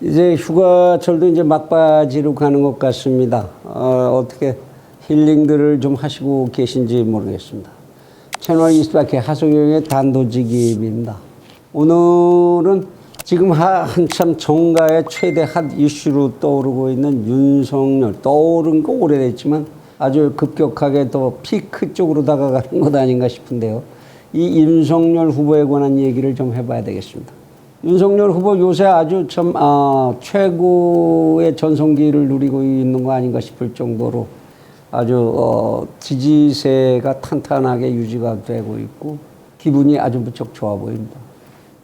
이제 휴가철도 이제 막바지로 가는 것 같습니다. 어, 어떻게 힐링들을 좀 하시고 계신지 모르겠습니다. 채널 이스바케 하소경의 단도직입입니다. 오늘은 지금 하- 한참 정가의 최대 핫 이슈로 떠오르고 있는 윤석열 떠오른 거 오래됐지만 아주 급격하게 더 피크 쪽으로 다가가는 것 아닌가 싶은데요. 이 윤석열 후보에 관한 얘기를 좀 해봐야 되겠습니다. 윤석열 후보 요새 아주 참 아, 최고의 전성기를 누리고 있는 거 아닌가 싶을 정도로 아주 어, 지지세가 탄탄하게 유지가 되고 있고 기분이 아주 무척 좋아 보입니다.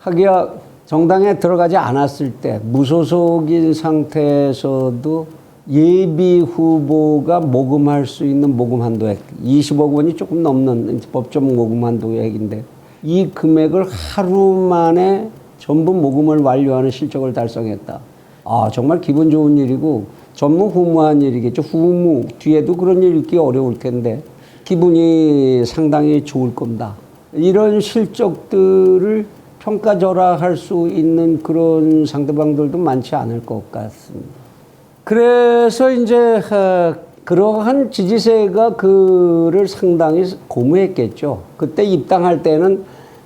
하기야 정당에 들어가지 않았을 때 무소속인 상태에서도 예비 후보가 모금할 수 있는 모금 한도액 20억 원이 조금 넘는 법정 모금 한도액인데 이 금액을 하루 만에 전부 모금을 완료하는 실적을 달성했다. 아 정말 기분 좋은 일이고 전무후무한 일이겠죠. 후무 뒤에도 그런 일 있기 어려울 텐데 기분이 상당히 좋을 겁니다. 이런 실적들을 평가절하할 수 있는 그런 상대방들도 많지 않을 것 같습니다. 그래서 이제 어, 그러한 지지세가 그를 상당히 고무했겠죠. 그때 입당할 때는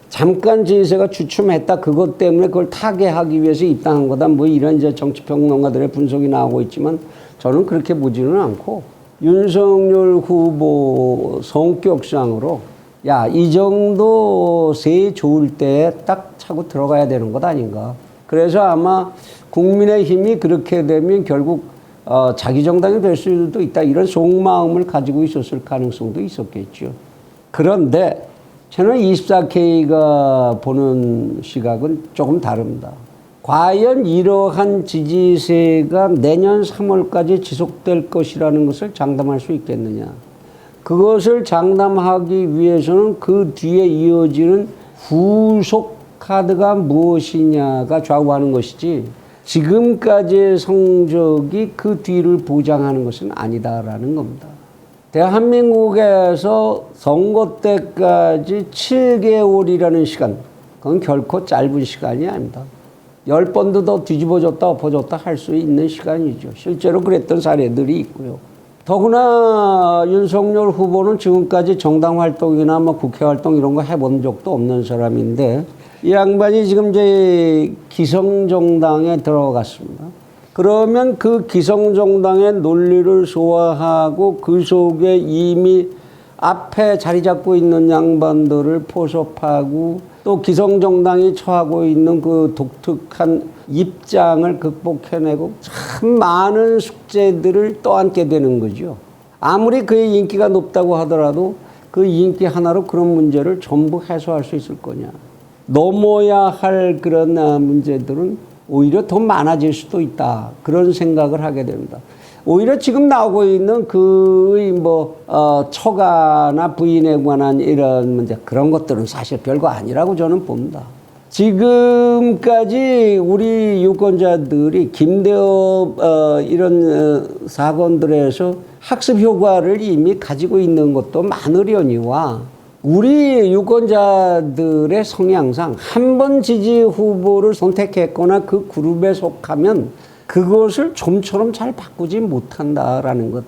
잠깐 지지세가 주춤했다. 그것 때문에 그걸 타개하기 위해서 입당한 거다. 뭐 이런 이제 정치 평론가들의 분석이 나오고 있지만 저는 그렇게 보지는 않고 윤석열 후보 성격상으로 야, 이 정도 세 좋을 때 딱 차고 들어가야 되는 것 아닌가. 그래서 아마 국민의 힘이 그렇게 되면 결국 어, 자기 정당이 될 수도 있다. 이런 속마음을 가지고 있었을 가능성도 있었겠죠. 그런데 채널 24K가 보는 시각은 조금 다릅니다. 과연 이러한 지지세가 내년 3월까지 지속될 것이라는 것을 장담할 수 있겠느냐. 그것을 장담하기 위해서는 그 뒤에 이어지는 후속 카드가 무엇이냐가 좌우하는 것이지 지금까지의 성적이 그 뒤를 보장하는 것은 아니다라는 겁니다. 대한민국에서 선거 때까지 7개월이라는 시간, 그건 결코 짧은 시간이 아닙니다. 열 번도 더 뒤집어졌다 엎어졌다 할 수 있는 시간이죠. 실제로 그랬던 사례들이 있고요. 더구나 윤석열 후보는 지금까지 정당 활동이나 뭐 국회 활동 이런 거 해본 적도 없는 사람인데 이 양반이 지금 이제 기성정당에 들어갔습니다. 그러면 그 기성정당의 논리를 소화하고 그 속에 이미 앞에 자리 잡고 있는 양반들을 포섭하고 또 기성정당이 처하고 있는 그 독특한 입장을 극복해내고 참 많은 숙제들을 떠안게 되는 거죠. 아무리 그의 인기가 높다고 하더라도 그 인기 하나로 그런 문제를 전부 해소할 수 있을 거냐. 넘어야 할 그런 아, 문제들은 오히려 더 많아질 수도 있다. 그런 생각을 하게 됩니다. 오히려 지금 나오고 있는 그뭐 어, 처가나 부인에 관한 이런 문제 그런 것들은 사실 별거 아니라고 저는 봅니다. 지금까지 우리 유권자들이 김대업 어, 이런 어, 사건들에서 학습 효과를 이미 가지고 있는 것도 많으려니와 우리 유권자들의 성향상 한 번 지지 후보를 선택했거나 그 그룹에 속하면 그것을 좀처럼 잘 바꾸지 못한다라는 것.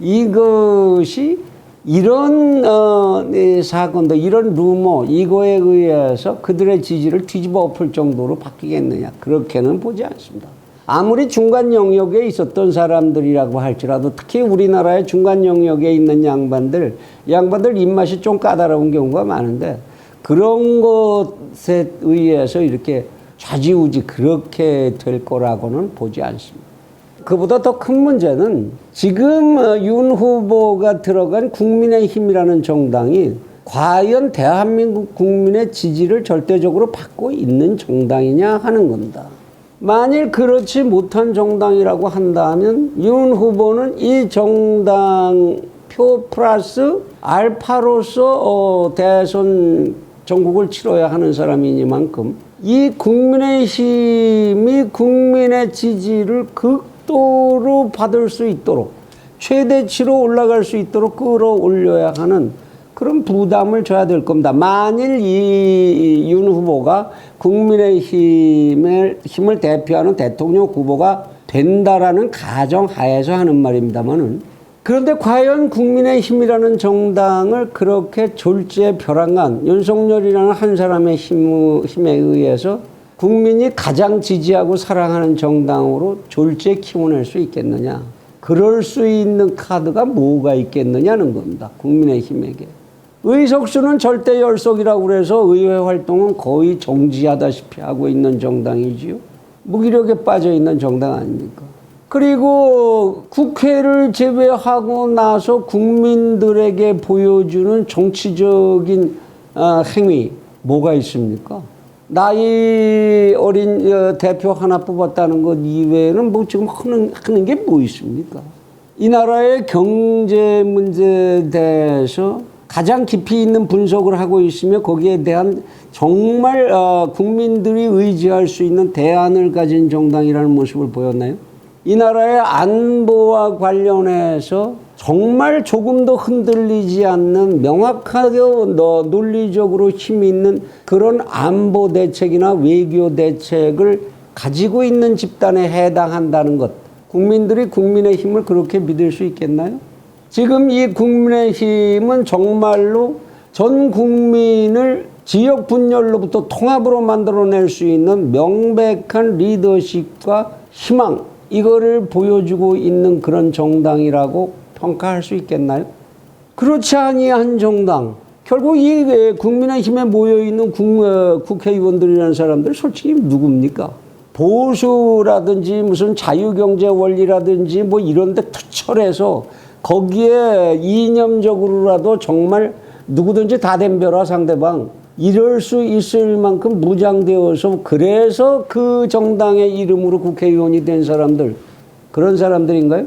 이것이 이런 어, 이 사건도 이런 루머 이거에 의해서 그들의 지지를 뒤집어 엎을 정도로 바뀌겠느냐 그렇게는 보지 않습니다. 아무리 중간 영역에 있었던 사람들이라고 할지라도 특히 우리나라의 중간 영역에 있는 양반들 양반들 입맛이 좀 까다로운 경우가 많은데 그런 것에 의해서 이렇게 좌지우지 그렇게 될 거라고는 보지 않습니다. 그보다 더 큰 문제는 지금 어, 윤 후보가 들어간 국민의힘이라는 정당이 과연 대한민국 국민의 지지를 절대적으로 받고 있는 정당이냐 하는 겁니다. 만일 그렇지 못한 정당이라고 한다면 윤 후보는 이 정당 표 플러스 알파로서 어, 대선 전국을 치러야 하는 사람이니만큼 이 국민의힘이 국민의 지지를 극도로 받을 수 있도록 최대치로 올라갈 수 있도록 끌어올려야 하는 그 그런 부담을 져야 될 겁니다. 만일 이 윤 후보가 국민의힘을 힘을 대표하는 대통령 후보가 된다라는 가정 하에서 하는 말입니다만은 그런데 과연 국민의힘이라는 정당을 그렇게 졸지에 벼랑간 윤석열이라는 한 사람의 힘, 힘에 의해서 국민이 가장 지지하고 사랑하는 정당으로 졸지에 키워낼 수 있겠느냐. 그럴 수 있는 카드가 뭐가 있겠느냐는 겁니다. 국민의힘에게. 의석수는 절대 열석이라고 그래서 의회 활동은 거의 정지하다시피 하고 있는 정당이지요. 무기력에 빠져 있는 정당 아닙니까? 그리고 국회를 제외하고 나서 국민들에게 보여주는 정치적인 어, 행위 뭐가 있습니까? 나이 어린 어, 대표 하나 뽑았다는 것 이외에는 뭐 지금 하는, 하는 게 뭐 있습니까? 이 나라의 경제 문제에 대해서 가장 깊이 있는 분석을 하고 있으며 거기에 대한 정말 어, 국민들이 의지할 수 있는 대안을 가진 정당이라는 모습을 보였나요? 이 나라의 안보와 관련해서 정말 조금도 흔들리지 않는 명확하게 너- 논리적으로 힘 있는 그런 안보 대책이나 외교 대책을 가지고 있는 집단에 해당한다는 것. 국민들이 국민의 힘을 그렇게 믿을 수 있겠나요? 지금 이 국민의힘은 정말로 전 국민을 지역 분열로부터 통합으로 만들어낼 수 있는 명백한 리더십과 희망 이거를 보여주고 있는 그런 정당이라고 평가할 수 있겠나요? 그렇지 아니한 정당 결국 이 국민의힘에 모여 있는 국회의원들이라는 사람들 솔직히 누굽니까? 보수라든지 무슨 자유경제 원리라든지 뭐 이런 데 투철해서 거기에 이념적으로라도 정말 누구든지 다 덤벼라 상대방 이럴 수 있을 만큼 무장되어서 그래서 그 정당의 이름으로 국회의원이 된 사람들 그런 사람들인가요?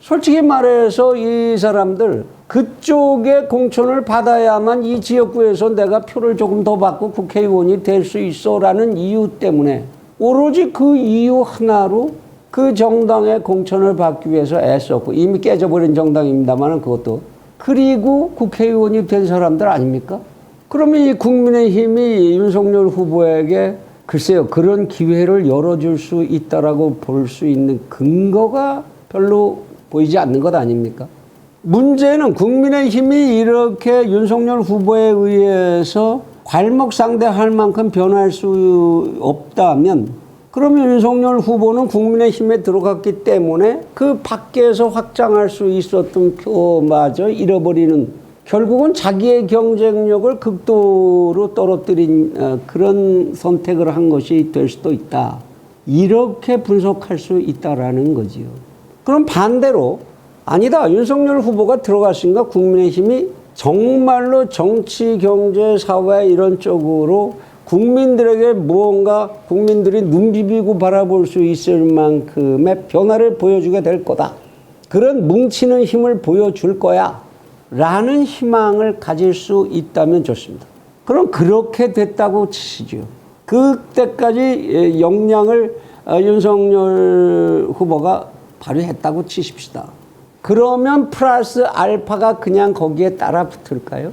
솔직히 말해서 이 사람들 그쪽의 공천을 받아야만 이 지역구에서 내가 표를 조금 더 받고 국회의원이 될 수 있어라는 이유 때문에 오로지 그 이유 하나로 그 정당의 공천을 받기 위해서 애썼고 이미 깨져버린 정당입니다만 그것도 그리고 국회의원이 된 사람들 아닙니까? 그러면 이 국민의힘이 윤석열 후보에게 글쎄요 그런 기회를 열어줄 수 있다라고 볼 수 있는 근거가 별로 보이지 않는 것 아닙니까? 문제는 국민의힘이 이렇게 윤석열 후보에 의해서 괄목상대할 만큼 변할 수 없다면 그러면 윤석열 후보는 국민의힘에 들어갔기 때문에 그 밖에서 확장할 수 있었던 표마저 잃어버리는 결국은 자기의 경쟁력을 극도로 떨어뜨린 어, 그런 선택을 한 것이 될 수도 있다. 이렇게 분석할 수 있다라는 거지요. 그럼 반대로 아니다. 윤석열 후보가 들어갔으니까 국민의힘이 정말로 정치, 경제, 사회 이런 쪽으로 국민들에게 무언가 국민들이 눈 비비고 바라볼 수 있을 만큼의 변화를 보여주게 될 거다. 그런 뭉치는 힘을 보여줄 거야. 라는 희망을 가질 수 있다면 좋습니다. 그럼 그렇게 됐다고 치시죠. 그때까지 역량을 어, 윤석열 후보가 발휘했다고 치십시다. 그러면 플러스 알파가 그냥 거기에 따라 붙을까요?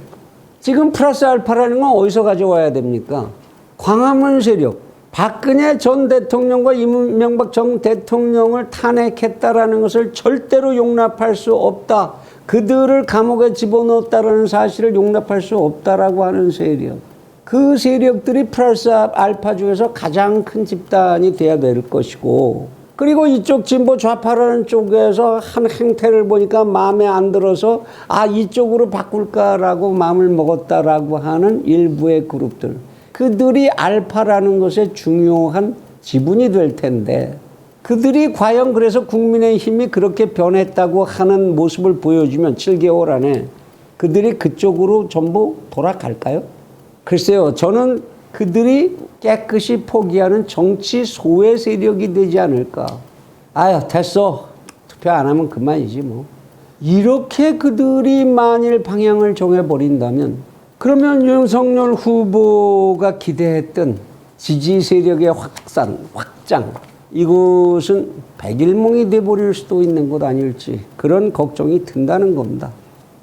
지금 플러스 알파라는 건 어디서 가져와야 됩니까? 광화문 세력, 박근혜 전 대통령과 이명박 전 대통령을 탄핵했다라는 것을 절대로 용납할 수 없다. 그들을 감옥에 집어넣었다라는 사실을 용납할 수 없다라고 하는 세력. 그 세력들이 플러스 알파 중에서 가장 큰 집단이 돼야 될 것이고, 그리고 이쪽 진보 좌파라는 쪽에서 한 행태를 보니까 마음에 안 들어서 아 이쪽으로 바꿀까라고 마음을 먹었다라고 하는 일부의 그룹들 그들이 알파라는 것에 중요한 지분이 될 텐데 그들이 과연 그래서 국민의 힘이 그렇게 변했다고 하는 모습을 보여주면 7개월 안에 그들이 그쪽으로 전부 돌아갈까요? 글쎄요, 저는 그들이 깨끗이 포기하는 정치 소외 세력이 되지 않을까. 아유, 됐어. 투표 안 하면 그만이지 뭐. 이렇게 그들이 만일 방향을 정해버린다면 그러면 윤석열 후보가 기대했던 지지 세력의 확산, 확장, 이것은 백일몽이 돼버릴 수도 있는 것 아닐지 그런 걱정이 든다는 겁니다.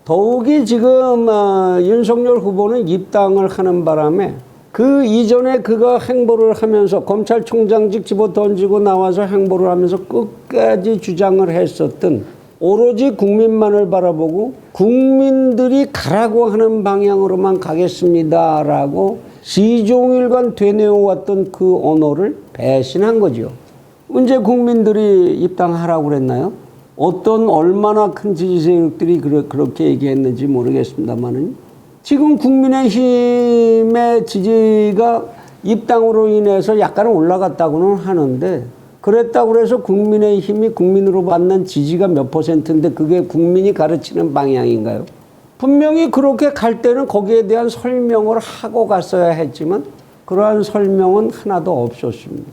더욱이 지금 어, 윤석열 후보는 입당을 하는 바람에 그 이전에 그가 행보를 하면서 검찰총장직 집어 던지고 나와서 행보를 하면서 끝까지 주장을 했었던 오로지 국민만을 바라보고 국민들이 가라고 하는 방향으로만 가겠습니다라고 시종일관 되뇌어왔던 그 언어를 배신한 거죠. 언제 국민들이 입당하라고 그랬나요? 어떤 얼마나 큰 지지 세력들이 그러- 그렇게 얘기했는지 모르겠습니다만은 지금 국민의힘의 지지가 입당으로 인해서 약간 올라갔다고는 하는데 그랬다고 해서 국민의 힘이 국민으로 받는 지지가 몇 퍼센트인데 그게 국민이 가르치는 방향인가요? 분명히 그렇게 갈 때는 거기에 대한 설명을 하고 갔어야 했지만 그러한 설명은 하나도 없었습니다.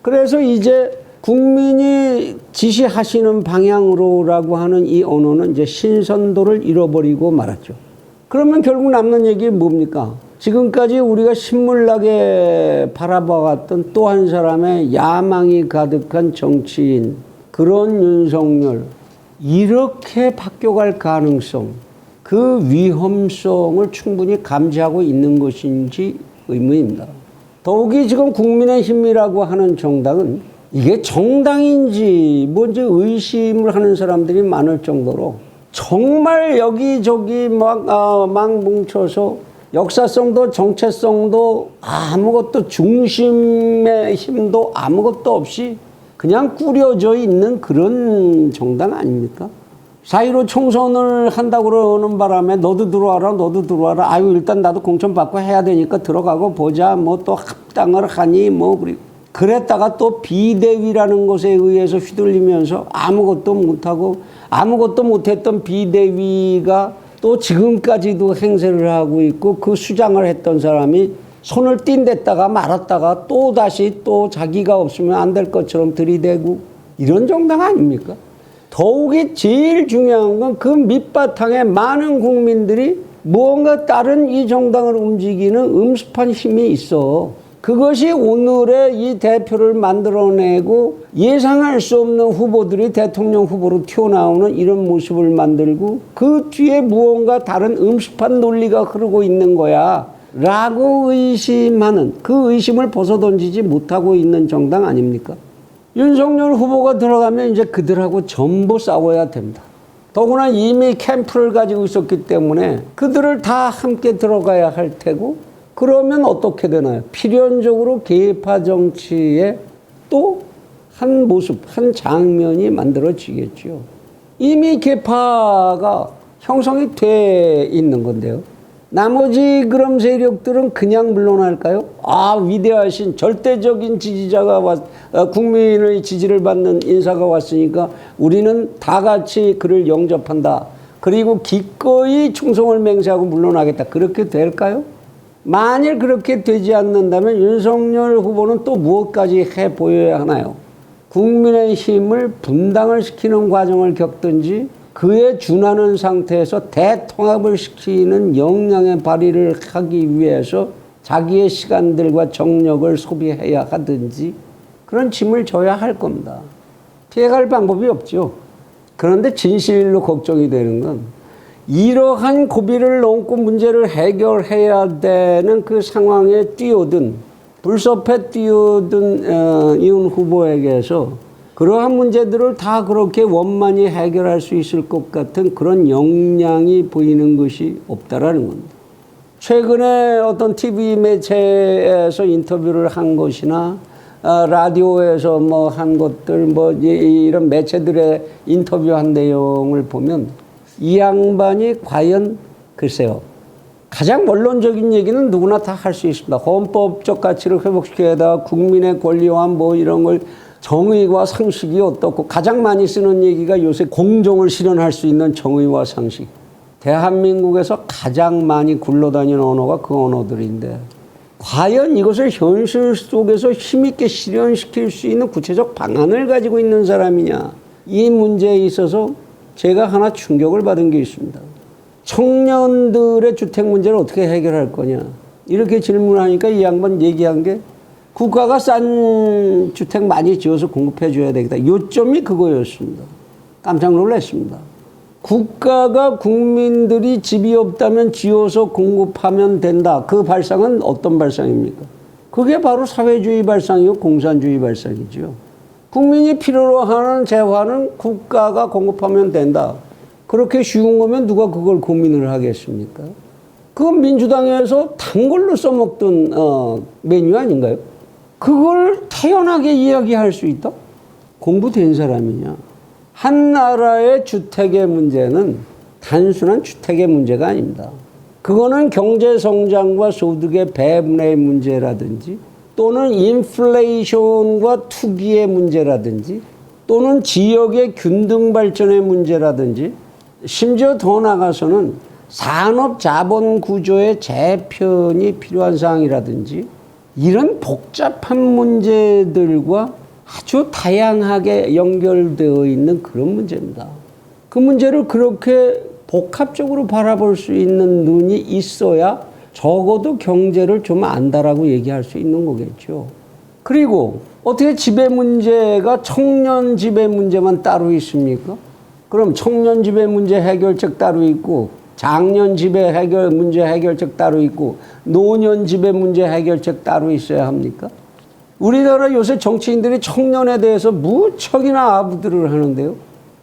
그래서 이제 국민이 지시하시는 방향으로라고 하는 이 언어는 이제 신선도를 잃어버리고 말았죠. 그러면 결국 남는 얘기 뭡니까? 지금까지 우리가 신물나게 바라봐왔던 또 한 사람의 야망이 가득한 정치인, 그런 윤석열, 이렇게 바뀌어갈 가능성, 그 위험성을 충분히 감지하고 있는 것인지 의문입니다. 더욱이 지금 국민의힘이라고 하는 정당은 이게 정당인지 뭔지 의심을 하는 사람들이 많을 정도로 정말 여기저기 막, 아, 막 뭉쳐서 역사성도 정체성도 아무것도 중심의 힘도 아무것도 없이 그냥 꾸려져 있는 그런 정당 아닙니까? 사이로 총선을 한다고 그러는 바람에 너도 들어와라, 너도 들어와라. 아유, 일단 나도 공천 받고 해야 되니까 들어가고 보자. 뭐 또 합당을 하니 뭐, 그리고. 그랬다가 또 비대위라는 것에 의해서 휘둘리면서 아무것도 못하고 아무것도 못했던 비대위가 또 지금까지도 행세를 하고 있고 그 수장을 했던 사람이 손을 띈댔다가 말았다가 또 다시 또 자기가 없으면 안 될 것처럼 들이대고 이런 정당 아닙니까? 더욱이 제일 중요한 건 그 밑바탕에 많은 국민들이 무언가 다른 이 정당을 움직이는 음습한 힘이 있어. 그것이 오늘의 이 대표를 만들어내고 예상할 수 없는 후보들이 대통령 후보로 튀어나오는 이런 모습을 만들고 그 뒤에 무언가 다른 음습한 논리가 흐르고 있는 거야. 라고 의심하는 그 의심을 벗어던지지 못하고 있는 정당 아닙니까? 윤석열 후보가 들어가면 이제 그들하고 전부 싸워야 됩니다. 더구나 이미 캠프를 가지고 있었기 때문에 그들을 다 함께 들어가야 할 테고 그러면 어떻게 되나요? 필연적으로 개파 정치에 또한 모습, 한 장면이 만들어지겠죠. 이미 개파가 형성이 돼 있는 건데요. 나머지 그럼 세력들은 그냥 물러날까요? 아 위대하신 절대적인 지지자가 왔, 어, 국민의 지지를 받는 인사가 왔으니까 우리는 다 같이 그를 영접한다. 그리고 기꺼이 충성을 맹세하고 물러나겠다. 그렇게 될까요? 만일 그렇게 되지 않는다면 윤석열 후보는 또 무엇까지 해 보여야 하나요? 국민의 힘을 분당을 시키는 과정을 겪든지 그에 준하는 상태에서 대통합을 시키는 역량의 발휘를 하기 위해서 자기의 시간들과 정력을 소비해야 하든지 그런 짐을 져야 할 겁니다. 피해갈 방법이 없죠. 그런데 진실로 걱정이 되는 건 이러한 고비를 넘고 문제를 해결해야 되는 그 상황에 뛰어든 불섭해 뛰어든 어, 이훈 후보에게서 그러한 문제들을 다 그렇게 원만히 해결할 수 있을 것 같은 그런 역량이 보이는 것이 없다라는 겁니다. 최근에 어떤 TV 매체에서 인터뷰를 한 것이나 아, 라디오에서 뭐 한 것들 뭐 이- 이런 매체들의 인터뷰한 내용을 보면 이 양반이 과연 글쎄요 가장 원론적인 얘기는 누구나 다 할 수 있습니다. 헌법적 가치를 회복시켜야 다 국민의 권리와 뭐 이런 걸 정의와 상식이 어떻고 가장 많이 쓰는 얘기가 요새 공정을 실현할 수 있는 정의와 상식. 대한민국에서 가장 많이 굴러다니는 언어가 그 언어들인데 과연 이것을 현실 속에서 힘있게 실현시킬 수 있는 구체적 방안을 가지고 있는 사람이냐. 이 문제에 있어서 제가 하나 충격을 받은 게 있습니다. 청년들의 주택 문제를 어떻게 해결할 거냐. 이렇게 질문하니까 이 양반 얘기한 게 국가가 싼 주택 많이 지어서 공급해 줘야 되겠다. 요점이 그거였습니다. 깜짝 놀랐습니다. 국가가 국민들이 집이 없다면 지어서 공급하면 된다. 그 발상은 어떤 발상입니까? 그게 바로 사회주의 발상이고 공산주의 발상이죠. 국민이 필요로 하는 재화는 국가가 공급하면 된다. 그렇게 쉬운 거면 누가 그걸 고민을 하겠습니까? 그건 민주당에서 단 걸로 써먹던 어, 메뉴 아닌가요? 그걸 태연하게 이야기할 수 있다? 공부된 사람이냐? 한 나라의 주택의 문제는 단순한 주택의 문제가 아닙니다. 그거는 경제 성장과 소득의 배분의 문제라든지 또는 인플레이션과 투기의 문제라든지 또는 지역의 균등 발전의 문제라든지 심지어 더 나가서는 산업 자본 구조의 재편이 필요한 사항이라든지 이런 복잡한 문제들과 아주 다양하게 연결되어 있는 그런 문제입니다. 그 문제를 그렇게 복합적으로 바라볼 수 있는 눈이 있어야 적어도 경제를 좀 안다라고 얘기할 수 있는 거겠죠. 그리고 어떻게 지배 문제가 청년 지배 문제만 따로 있습니까? 그럼 청년 지배 문제 해결책 따로 있고 장년 지배 해결 문제 해결책 따로 있고 노년 지배 문제 해결책 따로 있어야 합니까? 우리나라 요새 정치인들이 청년에 대해서 무척이나 아부들을 하는데요.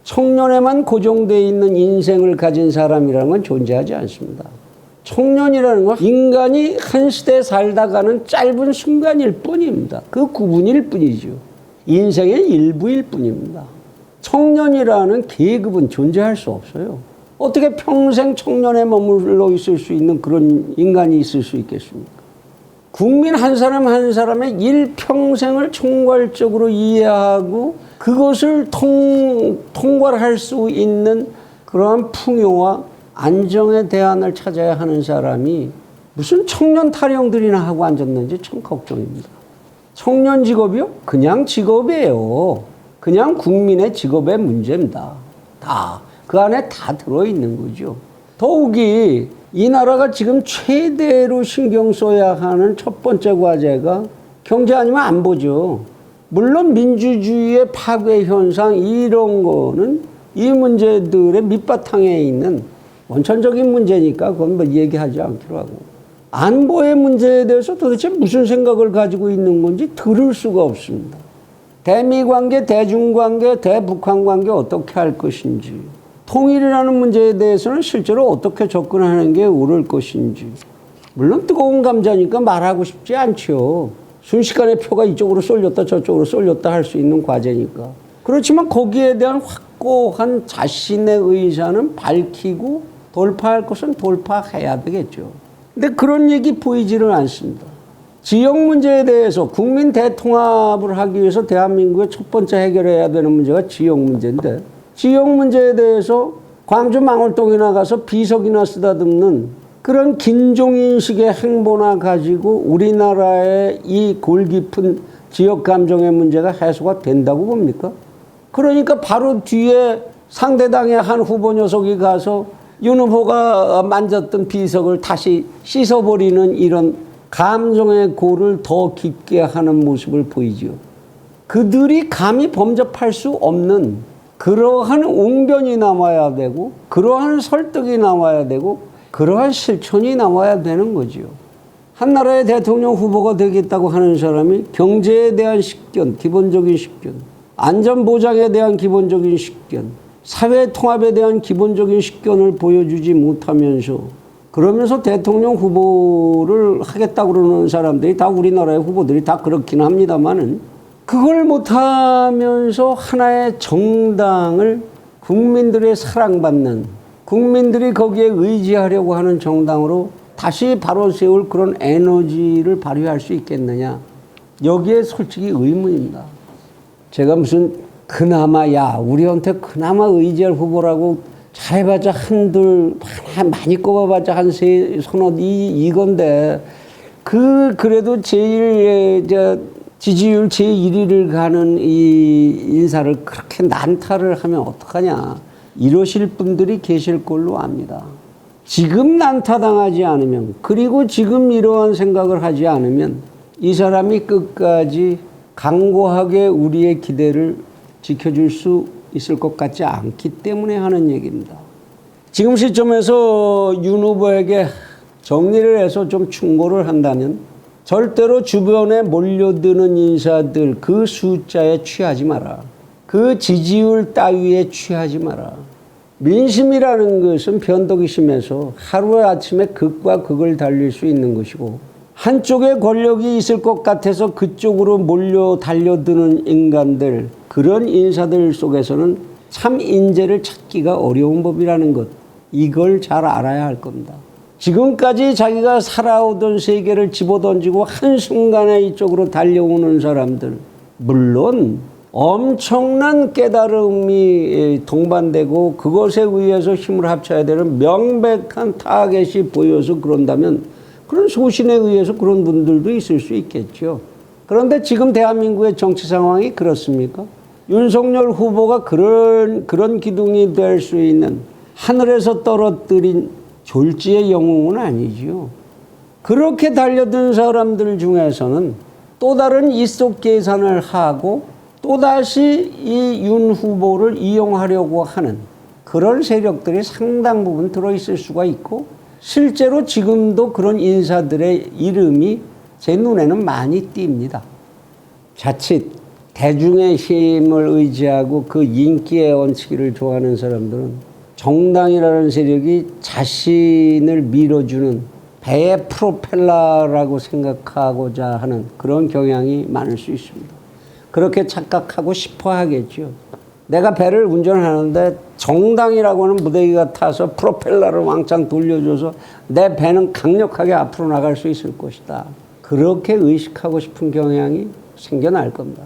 청년에만 고정되어 있는 인생을 가진 사람이라는 건 존재하지 않습니다. 청년이라는 건 인간이 한 시대에 살다가는 짧은 순간일 뿐입니다. 그 구분일 뿐이죠. 인생의 일부일 뿐입니다. 청년이라는 계급은 존재할 수 없어요. 어떻게 평생 청년에 머물러 있을 수 있는 그런 인간이 있을 수 있겠습니까? 국민 한 사람 한 사람의 일평생을 총괄적으로 이해하고 그것을 통, 통괄할 수 있는 그러한 풍요와 안정의 대안을 찾아야 하는 사람이 무슨 청년 타령들이나 하고 앉았는지 참 걱정입니다. 청년 직업이요? 그냥 직업이에요. 그냥 국민의 직업의 문제입니다. 다. 그 안에 다 들어있는 거죠. 더욱이 이 나라가 지금 최대로 신경 써야 하는 첫 번째 과제가 경제 아니면 안 보죠. 물론 민주주의의 파괴 현상 이런 거는 이 문제들의 밑바탕에 있는 원천적인 문제니까 그건 뭐 얘기하지 않기로 하고 안보의 문제에 대해서 도대체 무슨 생각을 가지고 있는 건지 들을 수가 없습니다. 대미 관계, 대중 관계, 대북한 관계 어떻게 할 것인지 통일이라는 문제에 대해서는 실제로 어떻게 접근하는 게 옳을 것인지 물론 뜨거운 감자니까 말하고 싶지 않죠. 순식간에 표가 이쪽으로 쏠렸다 저쪽으로 쏠렸다 할 수 있는 과제니까. 그렇지만 거기에 대한 확고한 자신의 의사는 밝히고 돌파할 것은 돌파해야 되겠죠. 근데 그런 얘기 보이지를 않습니다. 지역 문제에 대해서 국민 대통합을 하기 위해서 대한민국의 첫 번째 해결해야 되는 문제가 지역 문제인데 지역 문제에 대해서 광주 망월동에 나가서 비석이나 쓰다듬는 그런 긴종인식의 행보나 가지고 우리나라의 이 골깊은 지역 감정의 문제가 해소가 된다고 봅니까? 그러니까 바로 뒤에 상대당의 한 후보 녀석이 가서 윤 후보가 만졌던 비석을 다시 씻어버리는 이런 감정의 골을 더 깊게 하는 모습을 보이죠. 그들이 감히 범접할 수 없는 그러한 웅변이 나와야 되고 그러한 설득이 나와야 되고 그러한 실천이 나와야 되는 거지요. 한 나라의 대통령 후보가 되겠다고 하는 사람이 경제에 대한 식견, 기본적인 식견, 안전보장에 대한 기본적인 식견, 사회 통합에 대한 기본적인 식견을 보여주지 못하면서 그러면서 대통령 후보를 하겠다고 그러는 사람들이 다 우리나라의 후보들이 다 그렇긴 합니다만은 그걸 못하면서 하나의 정당을 국민들의 사랑받는 국민들이 거기에 의지하려고 하는 정당으로 다시 바로 세울 그런 에너지를 발휘할 수 있겠느냐. 여기에 솔직히 의문입니다. 제가 무슨 그나마 야 우리한테 그나마 의지할 후보라고 잘해봤자 한둘 많이 꼽아봤자 한 세 서너 이 이건데 그 그래도 제일 저 지지율 제 1위를 가는 이 인사를 그렇게 난타를 하면 어떡하냐 이러실 분들이 계실 걸로 압니다. 지금 난타당하지 않으면 그리고 지금 이러한 생각을 하지 않으면 이 사람이 끝까지 강고하게 우리의 기대를 지켜줄 수 있을 것 같지 않기 때문에 하는 얘기입니다. 지금 시점에서 윤 후보에게 정리를 해서 좀 충고를 한다면 절대로 주변에 몰려드는 인사들 그 숫자에 취하지 마라. 그 지지율 따위에 취하지 마라. 민심이라는 것은 변덕이 심해서 하루아침에 극과 극을 달릴 수 있는 것이고 한쪽에 권력이 있을 것 같아서 그쪽으로 몰려 달려드는 인간들 그런 인사들 속에서는 참 인재를 찾기가 어려운 법이라는 것 이걸 잘 알아야 할 겁니다. 지금까지 자기가 살아오던 세계를 집어던지고 한순간에 이쪽으로 달려오는 사람들 물론 엄청난 깨달음이 동반되고 그것에 의해서 힘을 합쳐야 되는 명백한 타겟이 보여서 그런다면 그런 소신에 의해서 그런 분들도 있을 수 있겠죠. 그런데 지금 대한민국의 정치 상황이 그렇습니까? 윤석열 후보가 그런 그런 기둥이 될 수 있는 하늘에서 떨어뜨린 졸지의 영웅은 아니지요. 그렇게 달려든 사람들 중에서는 또 다른 이속 계산을 하고 또다시 이 윤 후보를 이용하려고 하는 그런 세력들이 상당 부분 들어있을 수가 있고 실제로 지금도 그런 인사들의 이름이 제 눈에는 많이 띕니다. 자칫 대중의 힘을 의지하고 그 인기의 얹히기를 좋아하는 사람들은 정당이라는 세력이 자신을 밀어주는 배의 프로펠러라고 생각하고자 하는 그런 경향이 많을 수 있습니다. 그렇게 착각하고 싶어 하겠죠. 내가 배를 운전하는데 정당이라고 하는 무대기가 타서 프로펠러를 왕창 돌려줘서 내 배는 강력하게 앞으로 나갈 수 있을 것이다. 그렇게 의식하고 싶은 경향이 생겨날 겁니다.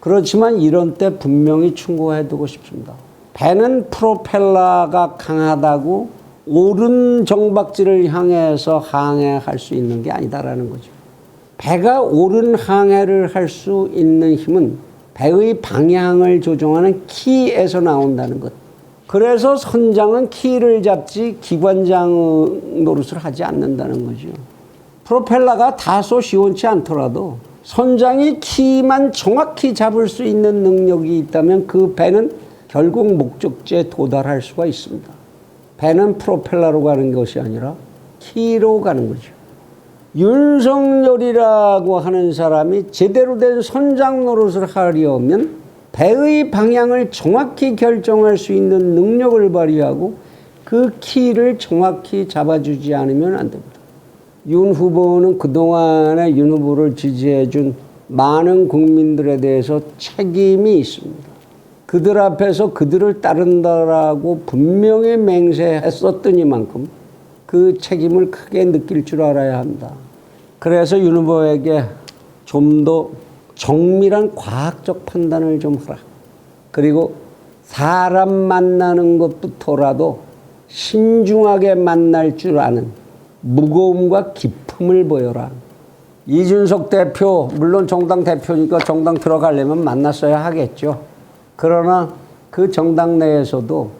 그렇지만 이런 때 분명히 충고해 두고 싶습니다. 배는 프로펠러가 강하다고 옳은 정박지를 향해서 항해할 수 있는 게 아니다라는 거죠. 배가 옳은 항해를 할 수 있는 힘은 배의 방향을 조정하는 키에서 나온다는 것. 그래서 선장은 키를 잡지 기관장 노릇을 하지 않는다는 거죠. 프로펠러가 다소 시원치 않더라도 선장이 키만 정확히 잡을 수 있는 능력이 있다면 그 배는 결국 목적지에 도달할 수가 있습니다. 배는 프로펠러로 가는 것이 아니라 키로 가는 거죠. 윤석열이라고 하는 사람이 제대로 된 선장 노릇을 하려면 배의 방향을 정확히 결정할 수 있는 능력을 발휘하고 그 키를 정확히 잡아주지 않으면 안 됩니다. 윤 후보는 그동안에 윤 후보를 지지해준 많은 국민들에 대해서 책임이 있습니다. 그들 앞에서 그들을 따른다라고 분명히 맹세했었더니만큼 그 책임을 크게 느낄 줄 알아야 합니다. 그래서 윤 후보에게 좀 더 정밀한 과학적 판단을 좀 하라. 그리고 사람 만나는 것부터라도 신중하게 만날 줄 아는 무거움과 기품을 보여라. 이준석 대표, 물론 정당 대표니까 정당 들어가려면 만났어야 하겠죠. 그러나 그 정당 내에서도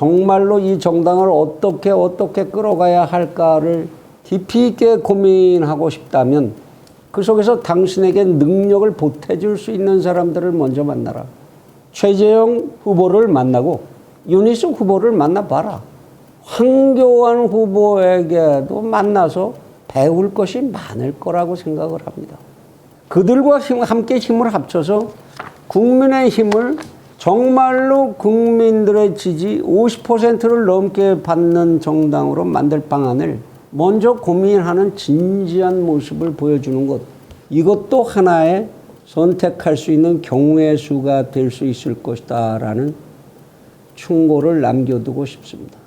정말로 이 정당을 어떻게 어떻게 끌어가야 할까를 깊이 있게 고민하고 싶다면 그 속에서 당신에게 능력을 보태줄 수 있는 사람들을 먼저 만나라. 최재형 후보를 만나고 윤희숙 후보를 만나봐라. 황교안 후보에게도 만나서 배울 것이 많을 거라고 생각을 합니다. 그들과 힘, 함께 힘을 합쳐서 국민의 힘을 정말로 국민들의 지지 50%를 넘게 받는 정당으로 만들 방안을 먼저 고민하는 진지한 모습을 보여주는 것. 이것도 하나의 선택할 수 있는 경우의 수가 될 수 있을 것이다라는 충고를 남겨두고 싶습니다.